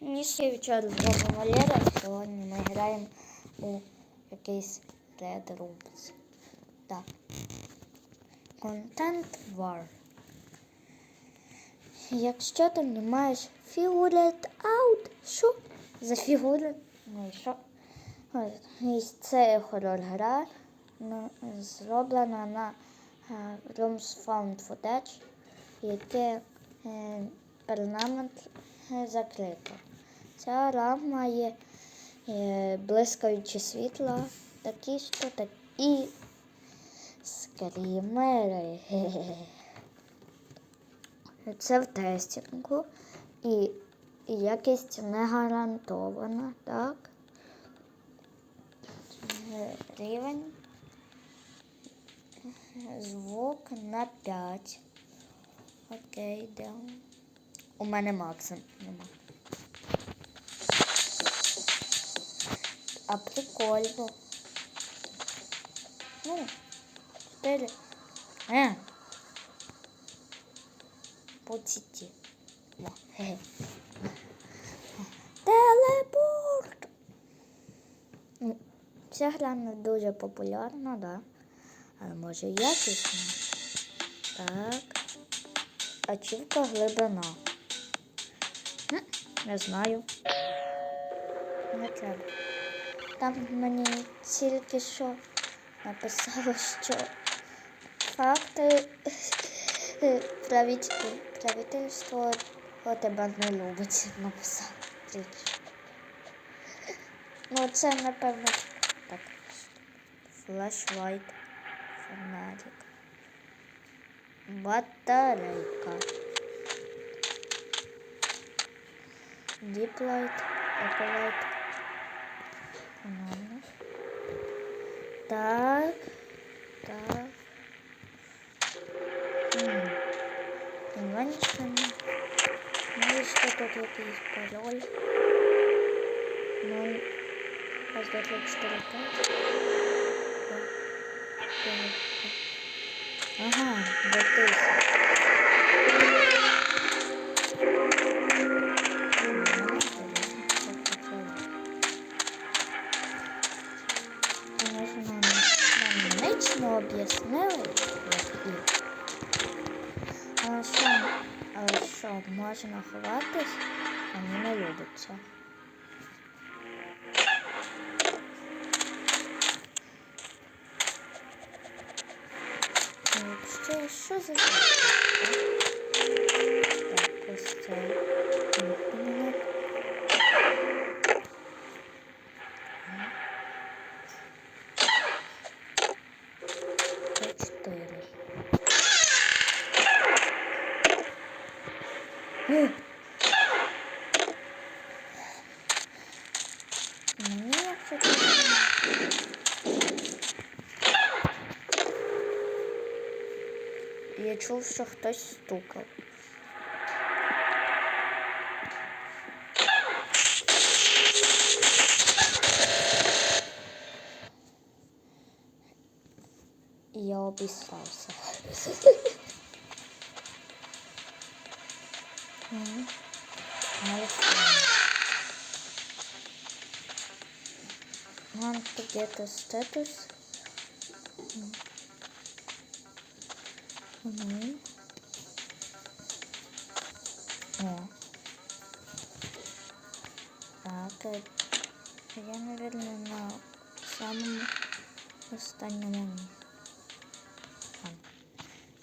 Вчора з Валера, сьогодні ми граємо у якийсь Red Rooms. Так. Content War. Якщо ти не маєш figured out, що за фігури? Ну і що? І це хорор гра ну, зроблена на е, Rooms Found Footage, яке е, перманент е, закрито. Ця гра має е, блискаючі світла, такі що так і скрімери. Це в тестінгу і, якість не гарантована, так? Рівень. Звук на 5. Окей, йдемо. У мене максимум нема. А прикольно. Ну, 4. Е. Поціті. О. Телепорт. Ну, Ця гра не дуже популярна, да. Але може якісна. Так. Ачівка глибина. Не знаю. Не треба. Там мені тільки що написало, що факти правительство, тебе не любить написало. Тільки. Ну, це напевно так. Флешлайт, фонарик. Батарейка. Діплайт, еколайт. Нормально. Так. Так. Інвеншн. Ну і що тут якийсь пароль? Ноль. Раз, два, три, чотири, п'ять. О, дев'ять. Ага, до об'яснили. Але що, але що, можна ховатись, вони не люблять це. Що, що за чув, що хтось стукав. І я обіссався. Мгм. Молодцы. Want Угу. О. Так, я, наверное, на самому останньому місці.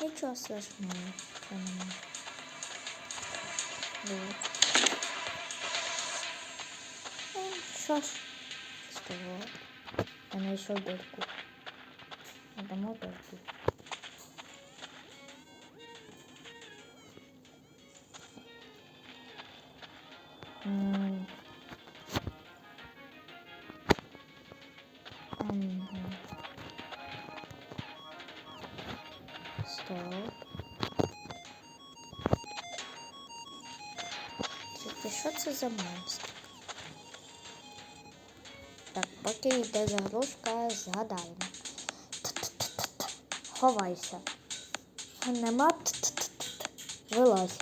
Нічого страшного, це нема. Вот. Ну, що ж з того? Я знайшов. Що це за монстр? Так, поки йде загрузка, згадаємо. Ховайся. Нема вилазь.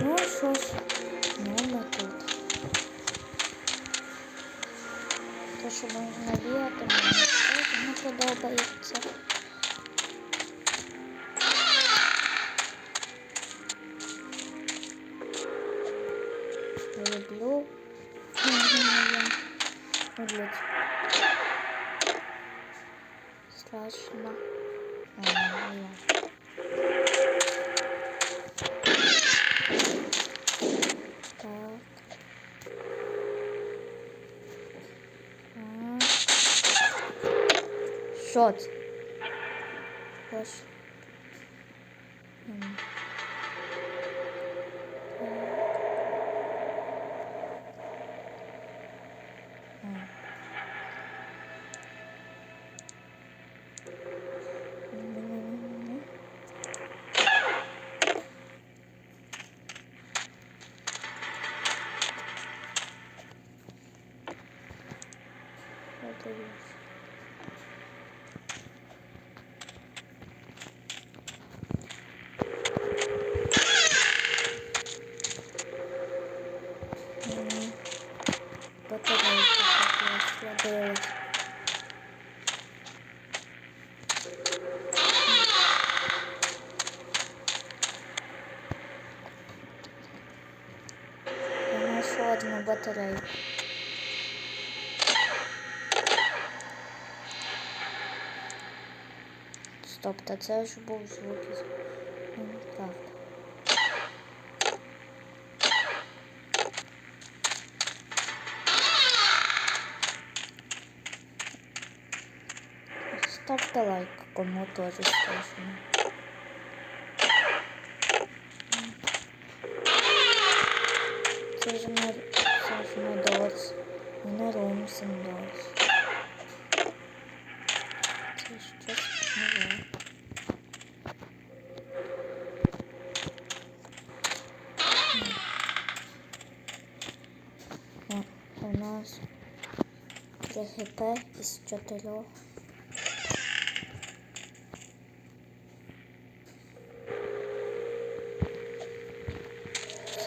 Ну, ну що ж, ну ми тут. Те, що можна віяти, мені не подобається. Люблю. Люблю. Страшно. А, я. Батарейку. Стоп, та це ж був звук із Майнкрафта. Ставте лайк, кому теж страшно. Ж не дос, і не румсен дос. Це щось нове. О, у нас 3 хп із 4.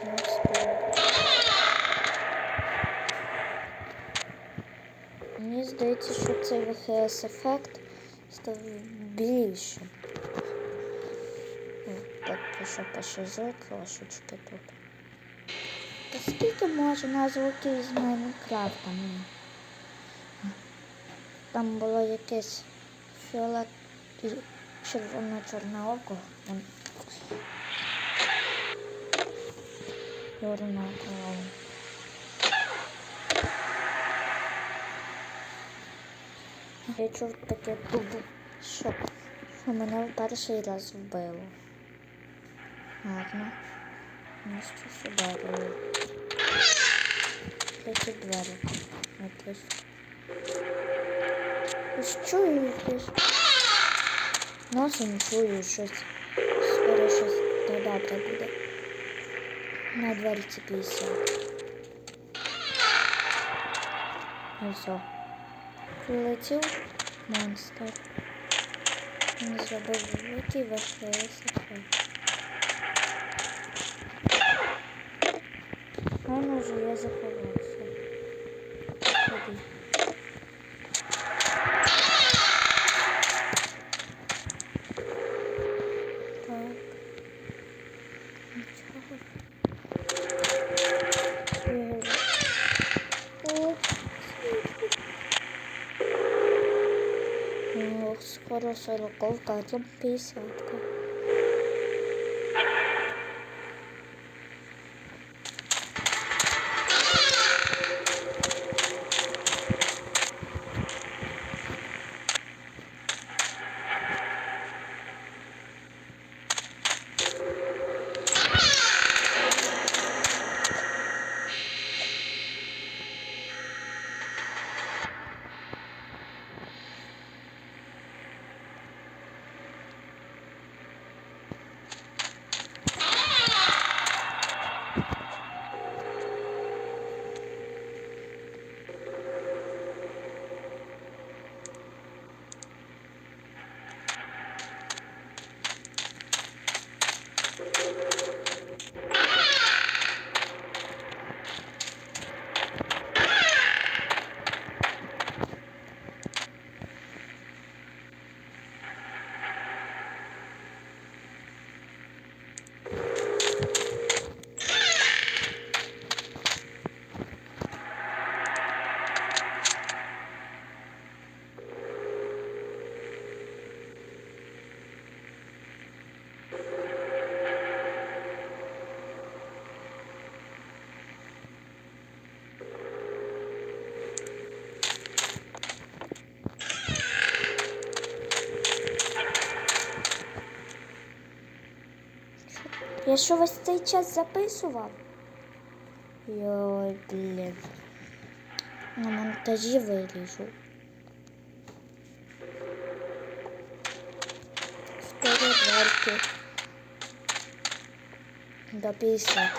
Мені здається, що цей ВХС ефект став більшим. Так, що пошижу трошечки тут. Та скільки можна звуки з Майнкрафта? Там було якесь фіолет і червоно-чорне око. Чорне око. Я чув таке дубу, що, що мене в перший раз вбило. Ладно. Ну що сюди було? Які двері? Якісь. Ось чую якесь. Носом чую щось. Скоро щось добре буде. На дверці 50. І все. Прилетів Монстр. Він зробив великий важкий ефект. Он уже я заховався. Ходи. Так. Нічого. Е, О, Ох, скоро сороковка, а то пятьдесятка. Я що весь цей час записував? Йой, блін. На монтажі виріжу. Скоро дверки. До 50.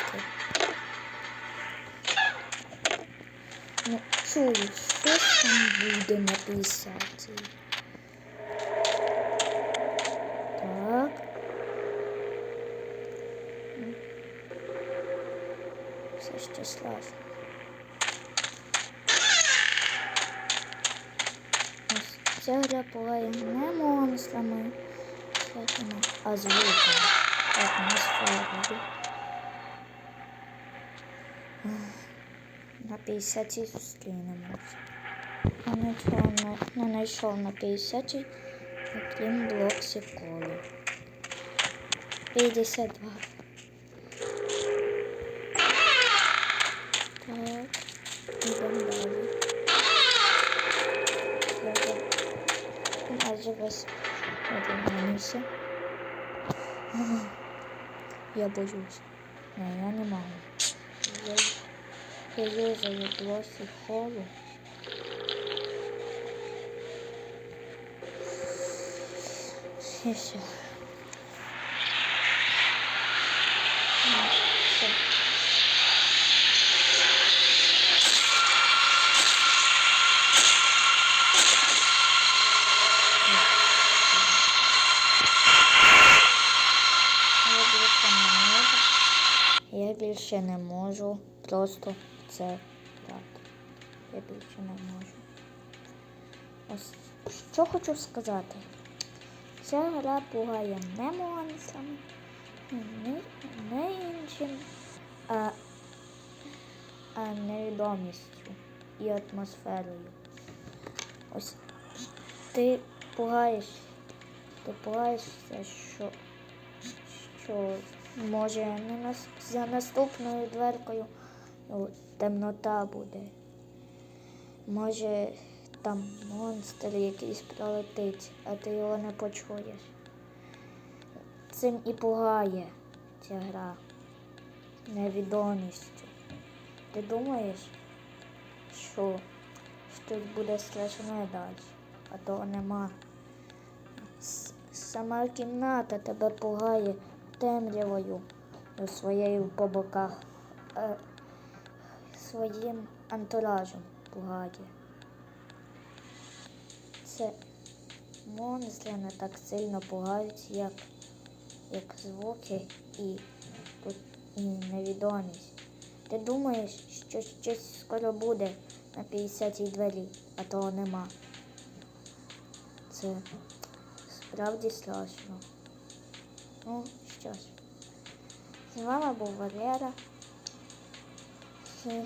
Ну, чую, що там буде на 50. Ще слажу. Ось ця гра буває не монстрами, всякими, а звуками, атмосферою. На 50 зустрінемось. Я нічого не, знайшов на 50, окрім блоксів коли. 52. Так, йдемо далі. Я вже майже весь одягнувся. Я боюсь. Не, я не можу. Я, я юзаю блоси холу. І все. Ну, все. Я більше не можу. Я більше не можу просто це дати. Я більше не можу. Ось що хочу сказати. Ця гра пугає не монстрами, не, не іншим, а, а невідомістю і атмосферою. Ось ти пугаєш, ти пугаєшся, що, що може нас, за наступною дверкою ну, темнота буде. Може там монстр якийсь пролетить, а ти його не почуєш. Цим і пугає ця гра невідомістю. Ти думаєш, що щось буде страшне далі, а того нема. Сама кімната тебе пугає темрявою своєю по боках, е, своїм антуражем пугає. Це монстри не так сильно пугають, як, як звуки і, і невідомість. Ти думаєш, що щось скоро буде на 50-й двері, а того нема. Це справді страшно. Ну, що ж, з вами був Валера. Це...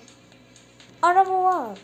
Арабуар!